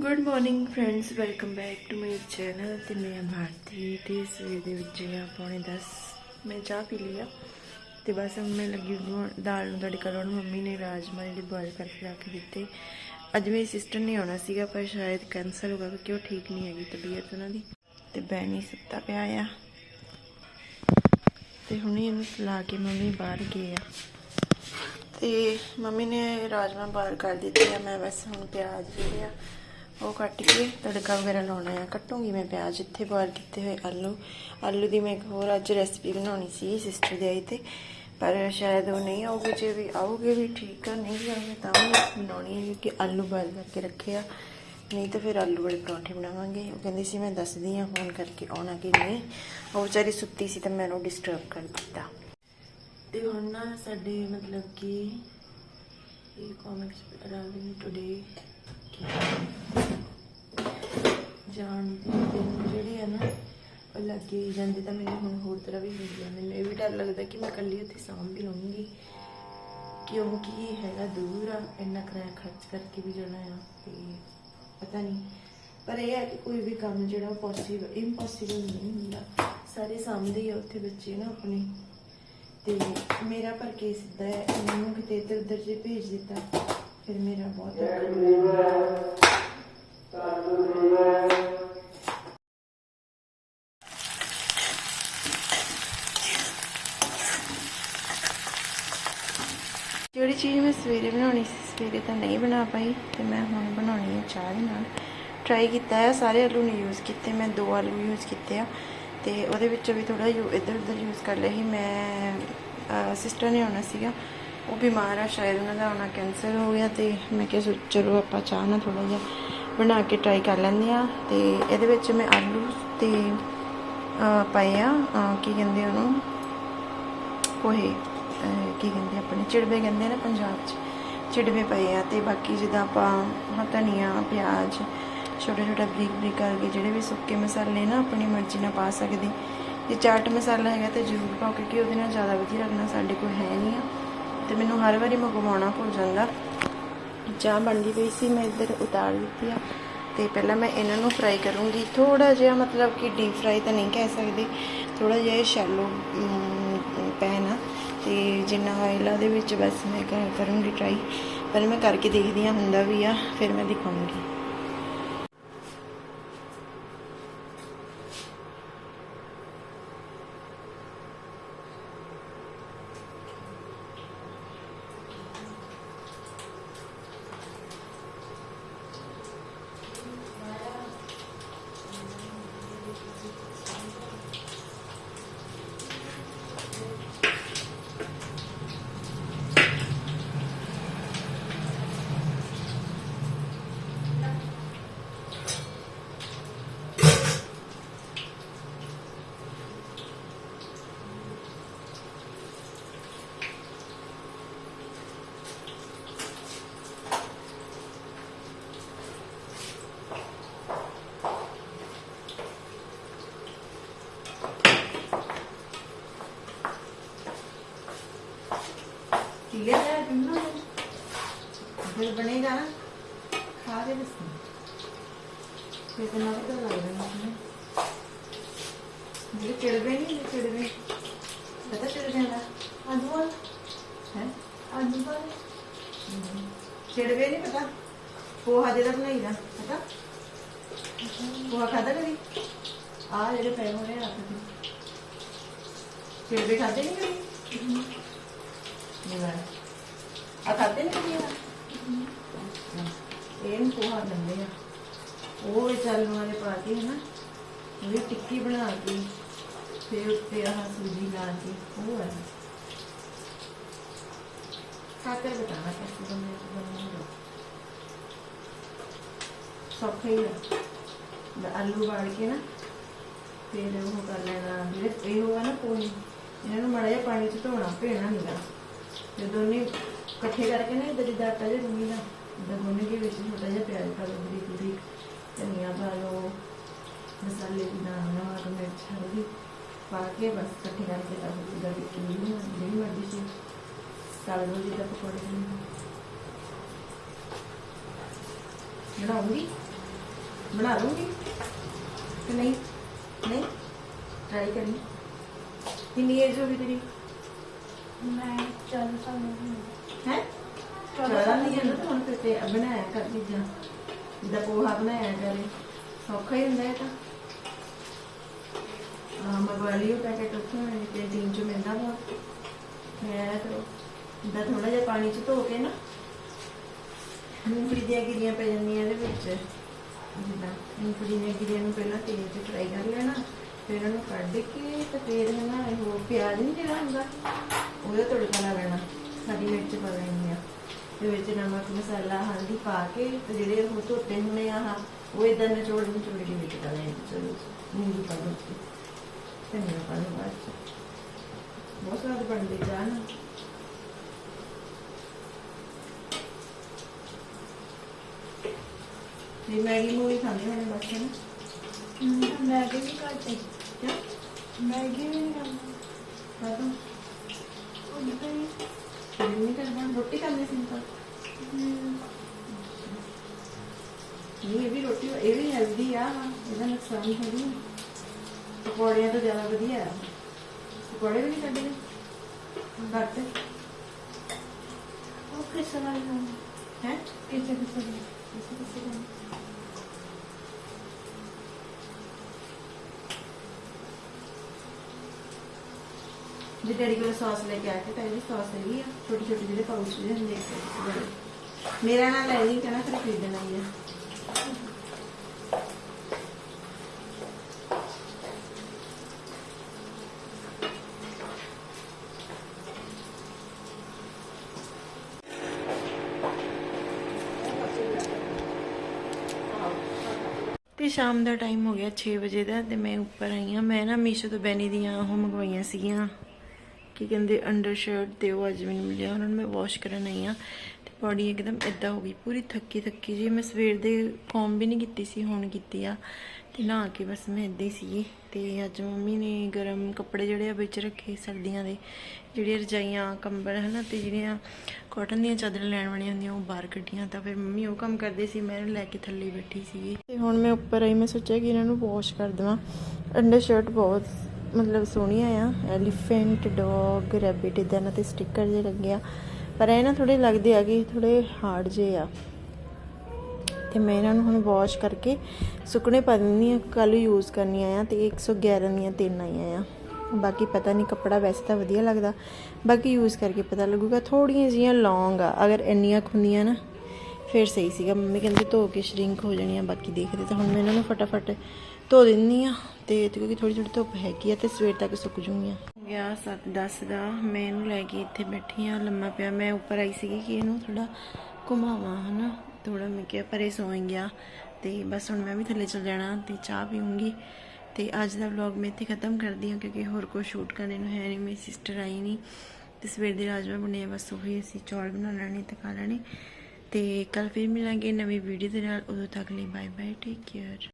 Good morning friends welcome back to my channel ਤੇ ਮੈਂ ਭਾਰਤੀ ਤੇ ਸਵੇਰ ਦੇ ਵਿੱਚ ਆ ਪੌਣੇ 10 ਮੈਂ ਚਾਹ ਪੀ ਲਿਆ ਤੇ ਬਸ ਹੁਣ ਮੈਂ ਲੱਗੀ ਦਾਲ ਨੂੰ ਤੜਕਾ ਲਾਉਣ। ਮੰਮੀ ਨੇ ਰਾਜਮਾ ਜਿਹੜੇ ਬੋਇਲ ਕਰਕੇ ਰੱਖ ਦਿੱਤੇ। ਅੱਜ ਮੇਰੀ ਸਿਸਟਰ ਨੇ ਆਉਣਾ ਸੀਗਾ, ਪਰ ਸ਼ਾਇਦ ਕੈਂਸਲ ਹੋ ਗਿਆ ਕਿਉਂਕਿ ਉਹ ਠੀਕ ਨਹੀਂ ਹੈਗੀ ਤਬੀਅਤ ਉਹਨਾਂ ਦੀ। ਤੇ ਬੈਣੀ ਸੁੱਤਾ ਪਿਆ ਆ। ਤੇ ਹੁਣੇ ਇਹਨੂੰ ਸੁਲਾ ਕੇ ਮੰਮੀ ਬਾਹਰ ਗਏ ਆ। ਤੇ ਮੰਮੀ ਨੇ ਰਾਜਮਾ ਬਾਹਰ ਕਰ ਦਿੱਤੇ ਆ। ਮੈਂ ਬਸ ਹੁਣ ਪਿਆਜ਼ ਜਿਹੜੇ ਆ ਉਹ ਕੱਟ ਕੇ ਤੜਕਾ ਵਗੈਰਾ ਲਾਉਣਾ ਆ। ਕੱਟੂੰਗੀ ਮੈਂ ਪਿਆਜ਼ ਇੱਥੇ ਬੋਇਲ ਕੀਤੇ ਹੋਏ ਆਲੂ। ਆਲੂ ਦੀ ਮੈਂ ਇੱਕ ਹੋਰ ਅੱਜ ਰੈਸਪੀ ਬਣਾਉਣੀ ਸੀ ਸਿਸਟਰ ਦੇ ਆਈ ਤੇ। ਪਰ ਸ਼ਾਇਦ ਉਹ ਨਹੀਂ ਆਉਗੇ ਜੇ ਵੀ ਆਉਗੇ ਵੀ ਠੀਕ ਆ, ਨਹੀਂ ਵੀ ਆਉਗੇ ਤਾਂ ਵੀ ਬਣਾਉਣੀ ਹੈ ਕਿਉਂਕਿ ਆਲੂ ਬੋਇਲ ਕਰਕੇ ਰੱਖੇ ਆ। ਨਹੀਂ ਤਾਂ ਫਿਰ ਆਲੂ ਵਾਲੇ ਪਰੌਂਠੇ ਬਣਾਵਾਂਗੇ। ਉਹ ਕਹਿੰਦੀ ਸੀ ਮੈਂ ਦੱਸਦੀ ਹਾਂ ਫੋਨ ਕਰਕੇ ਆਉਣਾ ਕਿ ਨਹੀਂ। ਉਹ ਵਿਚਾਰੀ ਸੁੱਤੀ ਸੀ ਤਾਂ ਮੈਂ ਉਹਨੂੰ ਡਿਸਟਰਬ ਕਰ ਦਿੱਤਾ। ਤੇ ਹੁਣ ਨਾ ਸਾਡੇ ਮਤਲਬ ਕਿ ਇਹ ਕਾਮਿਕਸ ਅਰਾਊਂਡ ਟੁਡੇ ਜਾਣ ਦੇ ਦਿਨ ਜਿਹੜੇ ਆ ਨਾ, ਉਹ ਲੱਗੇ ਹੀ ਜਾਂਦੇ ਤਾਂ ਮੈਨੂੰ ਹੁਣ ਹੋਰ ਤਰ੍ਹਾਂ ਵੀ ਹੁੰਦੀ ਆ। ਮੈਨੂੰ ਇਹ ਵੀ ਡਰ ਲੱਗਦਾ ਕਿ ਮੈਂ ਇਕੱਲੀ ਉੱਥੇ ਸਾਂਭ ਵੀ ਲਵਾਂਗੀ ਕਿਉਂਕਿ ਇਹ ਹੈਗਾ ਦੂਰ ਆ, ਇੰਨਾ ਕਿਰਾਇਆ ਖਰਚ ਕਰਕੇ ਵੀ ਜਾਣਾ ਆ ਤੇ ਪਤਾ ਨਹੀਂ। ਪਰ ਇਹ ਹੈ ਕਿ ਕੋਈ ਵੀ ਕੰਮ ਜਿਹੜਾ ਪੋਸੀਬਲ ਇੰਪੋਸੀਬਲ ਨਹੀਂ ਹੁੰਦਾ। ਸਾਰੇ ਸਾਹਮਣੇ ਹੀ ਆ ਉੱਥੇ ਬੱਚੇ ਨਾ ਆਪਣੇ। ਤੇ ਮੇਰਾ ਪਰ ਕੇਸ ਸਿੱਧਾ ਹੈ ਮੈਨੂੰ ਕਿਤੇ ਇੱਧਰ ਉੱਧਰ ਜੇ ਭੇਜ ਦਿੱਤਾ, ਫਿਰ ਮੇਰਾ ਬਹੁਤ ਔਖਾ ਜਿਹੜੀ ਚੀਜ਼ ਮੈਂ ਸਵੇਰੇ ਬਣਾਉਣੀ ਸੀ ਸਵੇਰੇ ਤਾਂ ਨਹੀਂ ਬਣਾ ਪਾਈ ਤੇ ਮੈਂ ਹੁਣ ਬਣਾਉਣੀ ਹੈ ਚਾਹ ਦੇ ਨਾਲ। ਟਰਾਈ ਕੀਤਾ ਹੈ ਸਾਰੇ ਆਲੂ ਨਹੀਂ ਯੂਜ਼ ਕੀਤੇ ਮੈਂ ਦੋ ਆਲੂ ਯੂਜ਼ ਕੀਤੇ ਆ। ਤੇ ਉਹਦੇ ਵਿੱਚੋਂ ਵੀ ਥੋੜਾ ਇੱਧਰ ਉੱਧਰ ਯੂਜ਼ ਕਰ ਲਿਆ ਸੀ। ਮੈਂ ਸਿਸਟਰ ਨੇ ਆਉਣਾ ਸੀਗਾ ਉਹ ਬਿਮਾਰ ਆ ਸ਼ਾਇਦ ਉਹਨਾਂ ਦਾ ਆਉਣਾ ਕੈਂਸਲ ਹੋ ਗਿਆ ਤੇ ਮੈਂ ਕਿਹਾ ਸੋ ਚਲੋ ਆਪਾਂ ਚਾਹ ਨਾਲ ਥੋੜਾ ਜਿਹਾ ਬਣਾ ਕੇ ਟਰਾਈ ਕਰ ਲੈਂਦੇ ਆ। ਤੇ ਇਹਦੇ ਵਿੱਚ ਮੈਂ ਆਲੂ ਤੇ ਅਹ, ਪਏ ਆ ਕੀ ਕਹਿੰਦੇ ਉਹਨੂੰ ਪੋਹੇ। ਕੀ ਕਹਿੰਦੇ ਆਪਣੇ ਚਿੜਵੇ ਕਹਿੰਦੇ ਆ ਨਾ ਪੰਜਾਬ 'ਚ, ਚਿੜਵੇ ਪਏ ਆ ਤੇ ਬਾਕੀ ਜਿੱਦਾਂ ਆਪਾਂ ਧਨੀਆ, ਪਿਆਜ਼ ਛੋਟਾ ਛੋਟਾ ਬਰੀਕ ਬਰੀਕ ਕਰਕੇ ਜਿਹੜੇ ਵੀ ਸੁੱਕੇ ਮਸਾਲੇ ਨਾ ਆਪਣੀ ਮਰਜ਼ੀ ਨਾਲ ਪਾ ਸਕਦੇ। ਜੇ ਚਾਟ ਮਸਾਲਾ ਹੈਗਾ ਤੇ ਜ਼ਰੂਰ ਪਾਓ ਕਿਉਂਕਿ ਉਹਦੇ ਨਾਲ ਜ਼ਿਆਦਾ ਵਧੀਆ ਲੱਗਣਾ ਸਾਡੇ ਕੋਲ ਹੈ ਨਹੀਂ ਆ। ਤੇ ਮੈਨੂੰ ਹਰ ਵਾਰੀ ਮੰਗਵਾਉਣਾ ਭੁੱਲ ਜਾਂਦਾ। ਚਾਹ ਬਣਦੀ ਪਈ ਸੀ, ਮੈਂ ਇੱਧਰ ਉਤਾਰ ਦਿੱਤੀ ਆ। ਤੇ ਪਹਿਲਾਂ ਮੈਂ ਇਹਨਾਂ ਨੂੰ ਫਰਾਈ ਕਰੂੰਗੀ। ਥੋੜਾ ਜਿਹਾ ਮਤਲਬ ਕਿ ਡੀਪ ਫਰਾਈ ਤਾਂ ਨਹੀਂ ਕਹਿ ਸਕਦੇ। ਥੋੜਾ ਜਿਹਾ ਸ਼ੈਲੋ ਜਿੰਨਾ ਆਇਲ ਆ ਦੇ ਵਿੱਚ ਬਸ ਮੈਂ ਕਰ- ਕਰੂੰਗੀ ਟਰਾਈ ਪਰ ਮੈਂ ਕਰਕੇ ਦੇਖਦੀ ਆ ਹੁੰਦਾ ਵੀ ਆ, ਫਿਰ ਮੈਂ ਦਿਖਾਉਂਗੀ। ਫਿਰ ਤਾਂ ਨਾ ਪਤਾ ਲੱਗਦਾ ਨਾ ਜਿਹੜੇ ਚਿੜਵੇ ਨਹੀਂ ਚਿੜਵੇ। ਪਤਾ ਚਿੜਵੇ ਦਾ? ਆਜੂ ਵਾਲ ਹੈ? ਆਜੂ ਵਾਲ ਚਿੜਵੇ ਨਹੀਂ ਪਤਾ? ਪੋਹਾ ਜਿਹੜਾ ਬਣਾਈਦਾ ਪਤਾ? ਪੋਹਾ ਖਾਦਾ ਕਦੀ? ਆ ਜਿਹੜੇ ਪਏ ਹੋਣੇ ਆ ਤੇ। ਚਿੜਵੇ ਖਾਦੇ ਨਹੀਂ ਕਦੀ? ਨਹੀਂ ਆ ਖਾਦੇ ਨਹੀਂ ਕਦੀ ਆ ਇਹਨੂੰ ਪੋਹਾ ਦਿੰਦੇ ਆ। ਉਹ ਵਿੱਚ ਆਲੂ ਵਾਲੇ ਪਾ ਕੇ ਹਨਾ ਟਿੱਕੀ ਬਣਾ ਕੇ, ਫਿਰ ਉੱਤੇ ਆਹ ਸੂਜੀ ਲਾ ਕੇ, ਉਹ ਹੈ ਖਾਤੇ ਬਤਾਣਾ ਕਿ ਤੁਹਾਨੂੰ ਇਹ ਬਣਾਉਣਾ। ਸੌਖਾ ਹੀ ਹੈ ਆਲੂ ਵਾਲ ਕੇ ਨਾ, ਫਿਰ ਉਹ ਕਰ ਲੈਣਾ, ਜਿਹੜੇ ਇਹ ਹੋਗਾ ਨਾ ਪੋਹੇ, ਇਹਨਾਂ ਨੂੰ ਮੜਾ ਜਿਹਾ ਪਾਣੀ ਚ ਧੋਣਾ ਭੇਣਾ ਨਹੀਂਗਾ ਜਦੋਂ ਦੋਨੇ ਇਕੱਠੇ ਕਰਕੇ ਨਾ ਇਦਾਂ ਜਿੱਦਾਂ ਆਟਾ ਜਿਹਾ ਗੁੰਨੀਦਾ ਗੁੰਨੀ ਦਾ ਕੇ ਵਿੱਚ ਛੋਟਾ ਜਿਹਾ ਪਿਆਜ਼ ਪਾ ਲਓ ਬਰੀਕ ਬਰੀਕ ਧਨੀਆ ਪਾ ਲਓ ਮਸਾਲੇ ਦੀ ਨਾਲ ਨਮਕ ਮਿਰਚ ਹਲਦੀ ਪਾ ਕੇ ਬਸ ਇਕੱਠੇ ਕਰਕੇ ਤਾਂ ਜਿੱਦਾਂ ਕਿ ਕਿੰਨੀ ਜਿਹੜੀ ਮਰਜ਼ੀ ਸੀ ਤਲ ਲਓ ਜਿੱਦਾਂ ਪਕੌੜੇ ਬਣਾਉਂਗੀ? ਬਣਾ ਲੂੰਗੀ ਕਿ ਨਹੀਂ? ਨਹੀਂ? ਟਰਾਈ ਕਰਨੀ। ਕਿੰਨੀ ਏਜ ਹੋ ਗਈ ਤੇਰੀ? ਮੈਂ ਚੱਲ ਸਾਨੂੰ ਹੈ? ਚਲਾ ਨਹੀਂ ਜਾਂਦਾ ਹੁਣ ਫਿਰ ਤੇ ਬਣਾਇਆ ਕਰ ਚੀਜ਼ਾਂ। ਜਿੱਦਾਂ ਪੋਹਾ ਬਣਾਇਆ ਕਰੇ, ਸੌਖਾ ਹੀ ਹੁੰਦਾ ਹੈ ਤਾਂ। ਆ ਮੰਗਵਾ ਲਿਓ ਪੈਕੇਟ ਉੱਥੋਂ ਕੈਂਟੀਨ ਚ ਮਿਲਦਾ ਵਾ। ਮੈਂ ਕਰੋ ਜਿੱਦਾਂ ਥੋੜਾ ਜਿਹਾ ਪਾਣੀ ਚ ਧੋ ਕੇ ਨਾ, ਮੂੰਗਫਲੀ ਦੀਆਂ ਗਿਰੀਆਂ ਪੈ ਜਾਂਦੀਆਂ ਇਹਦੇ ਵਿੱਚ। ਜਿੱਦਾਂ ਮੂੰਗਫਲੀ ਦੀਆਂ ਗਿਰੀਆਂ ਨੂੰ ਪਹਿਲਾਂ ਤੇਲ 'ਚ ਫਰਾਈ ਕਰ ਲੈਣਾ, ਫਿਰ ਉਹਨੂੰ ਕੱਢ ਕੇ ਤੇ ਫਿਰ ਨਾ ਉਹ ਪਿਆਜ਼ ਨਹੀਂ ਜਿਹੜਾ ਹੁੰਦਾ, ਉਹਦਾ ਤੜਕਾ ਲਾ ਲੈਣਾ ਸਾਡੀ ਮਿਰਚ ਪਾ ਲੈਣੀ ਆ। ਤੇ ਵਿੱਚ ਨਮਕ ਮਸਾਲਾ ਹਲਦੀ ਪਾ ਕੇ ਤੇ ਜਿਹੜੇ ਉਹ ਧੋਤੇ ਹੁੰਦੇ ਆ ਉਹ ਇਦਾਂ ਨਿਚੋੜ ਨਿਚੋੜ ਕੇ ਵਿੱਚ ਲੈਣੇ ਚਲੋ ਨਿੰਬੂ ਪਾ ਲਓ ਉੱਤੇ। ਧਨੀਆ ਪਾ ਲਓ ਬਾਅਦ ਬਹੁਤ ਸਵਾਦ ਬਣਦੀ ਨਾ ਤੇ ਮੈਗੀ ਮੂਵੀ ਖਾਂਦੇ ਹੋਣੇ ਬੱਚੇ ਨਾ ਮੈਗੀ ਵੀ ਘੱਟ ਹੈ। ਮੈਗੀ ਵੀ ਨਹੀਂ ਖਾਂਦਾ। ਖਾਦੋਂ ਉਦਾਂ ਹੀ ਨਹੀਂ ਕਰਦਾ ਰੋਟੀ ਖਾਂਦੇ ਸਿੰਪਲ ਇਹ ਵੀ ਰੋਟੀ ਇਹ ਵੀ ਹੈਲਦੀ ਆ ਇਹਦਾ ਨੁਕਸਾਨ ਥੋੜੀ ਪਕੌੜਿਆਂ ਤੋਂ ਜ਼ਿਆਦਾ ਵਧੀਆ ਆ। ਪਕੌੜੇ ਵੀ ਨਹੀਂ ਕੱਢਦੇ ਘੱਟ ਉਹ ਕਿਸ ਖਾਂਦਾ ਹੈ? ਕਿਸੇ ਕਿਸੇ ਕਿਸੇ ਕਿਸੇ ਜੇ ਡੈਡੀ ਕੋਲ ਸੌਸ ਲੈ ਕੇ ਆ ਕੇ ਤਾਂ ਸੌਸ ਹੈਗੀ ਆ ਛੋਟੀ ਛੋਟੀ ਜਿਹੜੇ ਪਾਊਚ ਜਿਹੇ ਹੁੰਦੇ ਆ ਇੱਕ ਵਾਲੇ। ਮੇਰਾ ਨਾਲ ਲੈ ਲਈ ਕਹਿਣਾ ਫਿਰ ਖਰੀਦਣਾ ਹੀ ਆ। ਤੇ ਸ਼ਾਮ ਦਾ ਟਾਈਮ ਹੋ ਗਿਆ 6 ਵਜੇ ਦਾ ਤੇ ਮੈਂ ਉੱਪਰ ਆਈ ਹਾਂ। ਮੈਂ ਨਾ ਮੀਸ਼ੋ ਤੋਂ ਬੈਨੀ ਦੀਆਂ ਉਹ ਮੰਗਵਾਈਆਂ ਸੀਗੀਆਂ। ਕੀ ਕਹਿੰਦੇ ਅੰਡਰ ਸ਼ਰਟ ਤੇ ਉਹ ਅੱਜ ਮੈਨੂੰ ਮਿਲਿਆ, ਉਹਨਾਂ ਨੂੰ ਮੈਂ ਵਾਸ਼ ਕਰਨ ਆਈ ਆ ਤੇ ਬੋਡੀ ਇੱਕਦਮ ਇਦਾਂ ਹੋ ਗਈ, ਪੂਰੀ ਥੱਕੀ ਥੱਕੀ ਜੀ ਮੈਂ ਸਵੇਰ ਦੇ ਕੌਮ ਵੀ ਨਹੀਂ ਕੀਤੀ ਸੀ, ਹੁਣ ਕੀਤੀ ਆ ਤੇ ਨਹਾ ਕੇ ਬਸ ਮੈਂ ਇਦਾਂ ਹੀ ਸੀਗੀ ਤੇ ਅੱਜ ਮੰਮੀ ਨੇ ਗਰਮ ਕੱਪੜੇ ਜਿਹੜੇ ਆ ਵਿੱਚ ਰੱਖੇ ਸਰਦੀਆਂ ਦੇ, ਜਿਹੜੀਆਂ ਰਜਾਈਆਂ, ਕੰਬਲ ਹਨਾ ਤੇ ਜਿਹੜੀਆਂ ਕਾਟਨ ਦੀਆਂ ਚਾਦਰਾਂ ਲੈਣ ਵਾਲੀਆਂ ਹੁੰਦੀਆਂ, ਉਹ ਬਾਹਰ ਕੱਢੀਆਂ ਤਾਂ ਫਿਰ ਮੰਮੀ ਉਹ ਕੰਮ ਕਰਦੇ ਸੀ, ਮੈਂ ਇਹਨੂੰ ਲੈ ਕੇ ਥੱਲੇ ਬੈਠੀ ਸੀਗੀ ਤੇ ਹੁਣ ਮੈਂ ਉੱਪਰ ਆਈ, ਮੈਂ ਸੋਚਿਆ ਕਿ ਇਹਨਾਂ ਨੂੰ ਵਾਸ਼ ਕਰ ਦੇਵਾਂ ਅੰਡਰ ਸ਼ਰਟ ਬਹੁਤ ਮਤਲਬ ਸੋਹਣੀਆਂ ਆ ਐਲੀਫੈਂਟ ਡੌਗ ਰੈਬਿਟ ਇਦਾਂ ਨਾ ਤੇ ਸਟicker ਜੇ ਲੱਗੇ ਆ। ਪਰ ਇਹ ਨਾ ਥੋੜੇ ਲੱਗਦੇ ਆ ਕਿ ਥੋੜੇ ਹਾਰਡ ਜੇ ਆ। ਤੇ ਮੈਂ ਇਹਨਾਂ ਨੂੰ ਹੁਣ ਵਾਸ਼ ਕਰਕੇ ਸੁੱਕਣੇ ਪਾ ਦਿੰਦੀ ਆ ਕੱਲ ਯੂਜ਼ ਕਰਨੀਆਂ ਆ ਤੇ 111 ਦੀਆਂ ਤਿੰਨ ਆਈਆਂ ਆ। ਬਾਕੀ ਪਤਾ ਨਹੀਂ ਕੱਪੜਾ ਵੈਸੇ ਤਾਂ ਵਧੀਆ ਲੱਗਦਾ। ਬਾਕੀ ਯੂਜ਼ ਕਰਕੇ ਪਤਾ ਲੱਗੂਗਾ ਥੋੜੀਆਂ ਜੀਆਂ ਲੌਂਗ ਆ। ਅਗਰ ਇੰਨੀਆਂ ਖੁੰਦੀਆਂ ਨਾ ਫਿਰ ਸਹੀ ਸੀਗਾ। ਮੰਮੀ ਕਹਿੰਦੇ ਧੋ ਕੇ ਸ਼ਰਿੰਕ ਹੋ ਜਾਣੀਆਂ ਬਾਕੀ ਦੇਖਦੇ ਤਾਂ ਹੁਣ ਮੈਂ ਇਹਨਾਂ ਨੂੰ ਫਟਾਫਟ ਧੋ ਦਿੰਨੀ ਆ। ਤੇ ਕਿਉਂਕਿ ਥੋੜੀ ਥੋੜੀ ਧੁੱਪ ਹੈਗੀ ਆ ਤੇ ਸਵੇਰ ਤੱਕ ਸੁੱਕ ਜੂਗੀਆਂ ਗਿਆ 7:10 ਦਾ। ਮੈਂ ਇਹਨੂੰ ਲੈ ਕੇ ਇੱਥੇ ਬੈਠੀ ਆ, ਲੰਮਾ ਪਿਆ। ਮੈਂ ਉੱਪਰ ਆਈ ਸੀਗੀ ਕਿ ਇਹਨੂੰ ਥੋੜਾ ਘੁਮਾਵਾਂ, ਹਨਾ? ਥੋੜਾ ਮੈਂ ਕਿਹਾ ਪਰੇ ਸੌਂ ਗਿਆ। ਤੇ ਬਸ ਹੁਣ ਮੈਂ ਵੀ ਥੱਲੇ ਚਲ ਜਾਣਾ ਤੇ ਚਾਹ ਪੀਉਂਗੀ ਤੇ ਅੱਜ ਦਾ ਵਲੌਗ ਮੈਂ ਇੱਥੇ ਖਤਮ ਕਰਦੀ ਹਾਂ ਕਿਉਂਕਿ ਹੋਰ ਕੋਈ ਸ਼ੂਟ ਕਰਨ ਨੂੰ ਹੈ ਨਹੀਂ, ਮੇਰੀ ਸਿਸਟਰ ਆਈ ਨਹੀਂ। ਤੇ ਸਵੇਰ ਦੇ ਰਾਜਮਾ ਬਣੇ ਬਸ ਉਹੀ ਅਸੀਂ ਚੌਲ ਬਣਾ ਲੈਣੇ ਤੇ ਖਾ ਲੈਣੇ। ਤੇ ਕੱਲ ਫਿਰ ਮਿਲਾਂਗੇ ਨਵੀਂ ਵੀਡੀਓ ਦੇ ਨਾਲ। ਉਦੋਂ ਤੱਕ ਲਈ ਬਾਏ ਬਾਏ ਟੇਕ ਕੇਅਰ